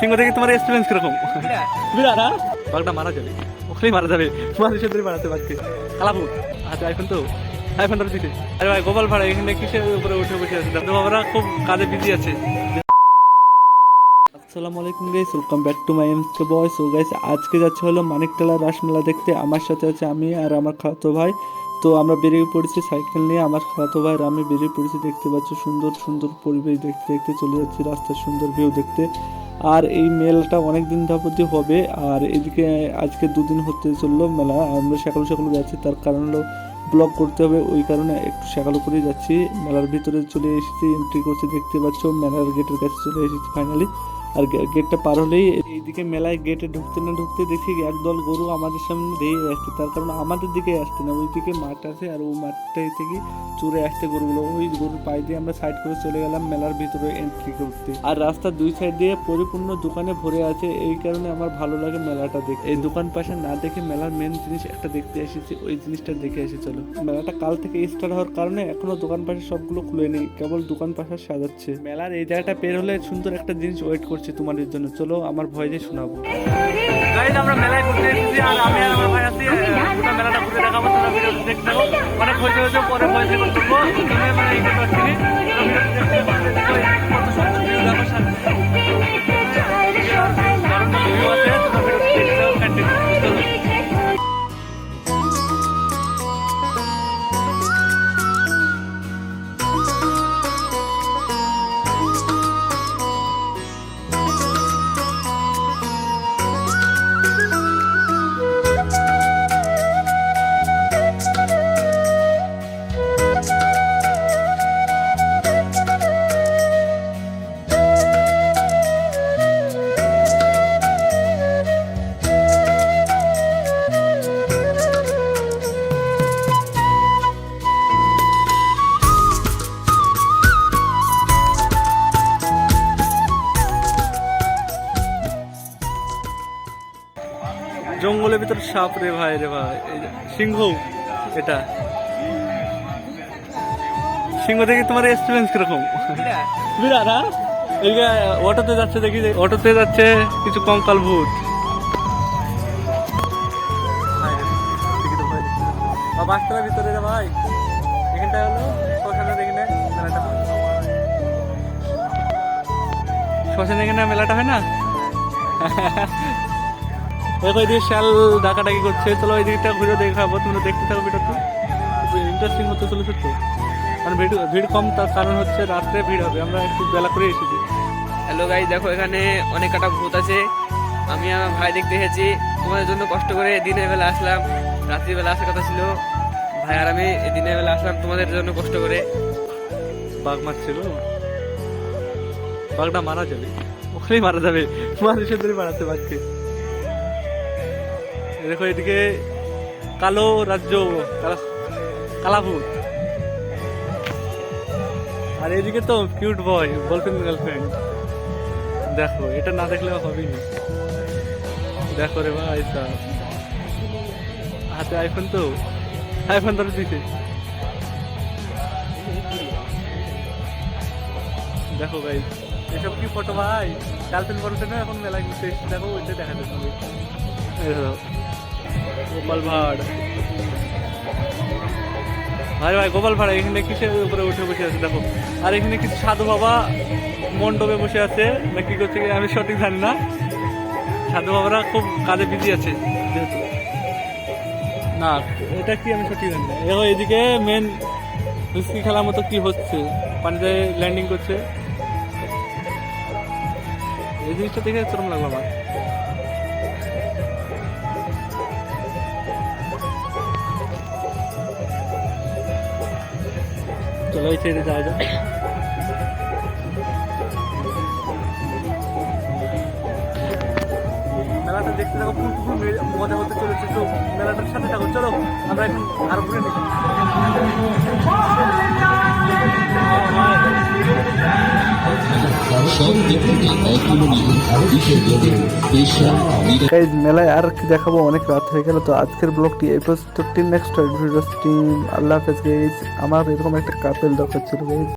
সিংহ থেকে তোমার এক্সপিরিয়েন্স কীরকম? বিরাট হ্যাঁ? বাঘটা মারা যাবে। ওখানেই মারা যাবে। মানুষের ধরে মারাতে পারছে। কালাপুর। আচ্ছা এখন তো আইফোন ধরে দিতে আরে ভাই গোপাল ভাড়া এখানে কিসের উপরে উঠে বসে আছে? দাদু বাবারা খুব কাজে বিজি আছে। আসসালামু আলাইকুম guys welcome back to my boy so guys আজকে যাচ্ছে হলো মানিকতলা রাসমেলা দেখতে। আমার সাথে আছে আমি আর আমার খাতো ভাই। তো আমরা বেরিয়ে পড়েছি সাইকেল নিয়ে। আমার খালাতো ভাই আমি বেরিয়ে পড়েছি দেখতে পাচ্ছ। সুন্দর সুন্দর পরিবেশ দেখতে দেখতে চলে যাচ্ছি রাস্তার সুন্দর ভিউ দেখতে। আর এই মেলাটা অনেক দিন যাবতীয় হবে, আর এদিকে আজকে দুদিন হতে চলল মেলা। আমরা সকাল সকাল যাচ্ছি, তার কারণ হলো ব্লগ করতে হবে, ওই কারণে একটু সকাল করেই যাচ্ছি। মেলার ভিতরে চলে এসেছি এন্ট্রি করছি, দেখতে পাচ্ছ, মেলার গেটের কাছে চলে এসেছি ফাইনালি আর গেটটা পার হলেই এইদিকে মেলায় গেটে ঢুকতে না ঢুকতে দেখি একদল গরু আমাদের সামনে দিয়ে আসছে। তার কারণ আমাদের দিকে আসছে না, ওইদিকে মাঠ আছে আর ওই মাঠটাই থেকে চুরে আসছে গরুগুলো। ওই গরুর পায়ে দিয়ে আমরা সাইড করে চলে গেলাম মেলার ভিতরে এন্ট্রি করতে। আর রাস্তার দুই সাইড দিয়ে পরিপূর্ণ দোকানে ভরে আছে। এই কারণে আমার ভালো লাগে মেলাটা দেখতে। এই দোকান পাশে না দেখে মেলার মেন জিনিস একটা দেখতে এসেছি। ওই জিনিসটা দেখে এসে চলো। মেলাটা কাল থেকে স্টার্ট হওয়ার কারণে এখনও দোকান পাশে সবগুলো খুলে নেই, কেবল দোকান পাশে সাজাচ্ছে। মেলার এই জায়গাটা পের হলে সুন্দর একটা জিনিস ওয়েট করছে তোমাদের জন্য। চলো আমার ভয় দিয়ে শোনাবো। গাইজ আমরা মেলায় ঘুরতে এসেছি আর আমি আর আমার ভাই আছি পুরো মেলাটা ঘুরে দেখাবো তোমরা দেখতে থাকো। অনেক হয়েছে হয়েছে পরে ভয় করব মানে এই করতে পারছি না। তোমরা ভিডিওটা দেখতে থাকো, কত জঙ্গলের ভিতরে সাপ রে ভাই রে ভাই সিংহ এটা। সিংহ থেকে তোমার এক্সপিরিয়েন্স কীরকম? বিরাট হ্যাঁ? এইদিকে অটোতে যাচ্ছে দেখি অটোতে যাচ্ছে কিছু কঙ্কাল ভূত। বাসটার ভিতরে রে ভাই। এখানটা হলো শ্মশানের এখানে মেলাটা হয়। শ্মশানের এখানে মেলাটা হয় না? দেখো এদিকে শ্যাল ডাকাডাকি করছে। চলো ওই দিকটা ঘুরে দেখাবো তোমরা দেখতে থাকো ভিডিওটা। ইন্টারেস্টিং হতে চলেছে তো কারণ ভিড় ভিড় কম তার কারণ হচ্ছে রাত্রে ভিড় হবে। আমরা একটু বেলা করে এসেছি। হ্যালো গাই দেখো এখানে অনেক কটা ভূত আছে। আমি আমার ভাই দেখতে এসেছি। তোমাদের জন্য কষ্ট করে দিনের বেলা আসলাম। রাত্রিবেলা আসার কথা ছিল। ভাই আর আমি এই দিনের বেলা আসলাম তোমাদের জন্য কষ্ট করে। বাঘ মারছিল? বাঘটা মারা যাবে। ওখানেই মারা যাবে। মানুষের ধরে মারাতে পারছে। দেখো এদিকে কালো রাজ্য, কালা- কালাভূত আর এদিকে তো কিউট বয় বয়ফ্রেন্ড গার্লফ্রেন্ড দেখো, এটা না দেখলে হবেই না। দেখো রে ভাই। হাতে আইফোন তো। আইফোন ধরে দিতে দেখো ভাই, এসব কি ফটো ভাই? গার্লফ্রেন্ড বয়ফ্রেন্ড এখন মেলায় ঘুরতে দেখো, ওইটা দেখা যাচ্ছে গোপাল ভাড়। ভাই ভাই, গোপাল ভাড়া, এখানে কিসের উপরে উঠে বসে আছে? দেখো। আর এখানে কিছু সাধু বাবা মণ্ডপে বসে আছে। না, কি করছে আমি সঠিক জানি না। সাধু বাবারা খুব কাজে বিজি আছে, যেহেতু। না, এটা কি আমি সঠিক জানি না। দেখো, এদিকে মেন হুইস্কি খেলার মতো কি হচ্ছে? পানিতে ল্যান্ডিং করছে। এই জিনিসটা দেখে চরম লাগল আমার। চলো এই সাইডে যাওয়া যায় মেলাটা দেখতে থাকো খুব খুব মজা হতে চলেছে। তো মেলাটার সাথে থাকো, চলো, আমরা এখন আরও ঘুরে নিই। গাইজ মেলায় আর কি দেখাবো? অনেক রাত হয়ে গেল, তো আজকের ব্লগটি এই পর্যন্ত নেক্সট ভিডিও আল্লাহ হাফেজ গাইজ আমার এরকম একটা কাপেল দরকার ছিল গাইজ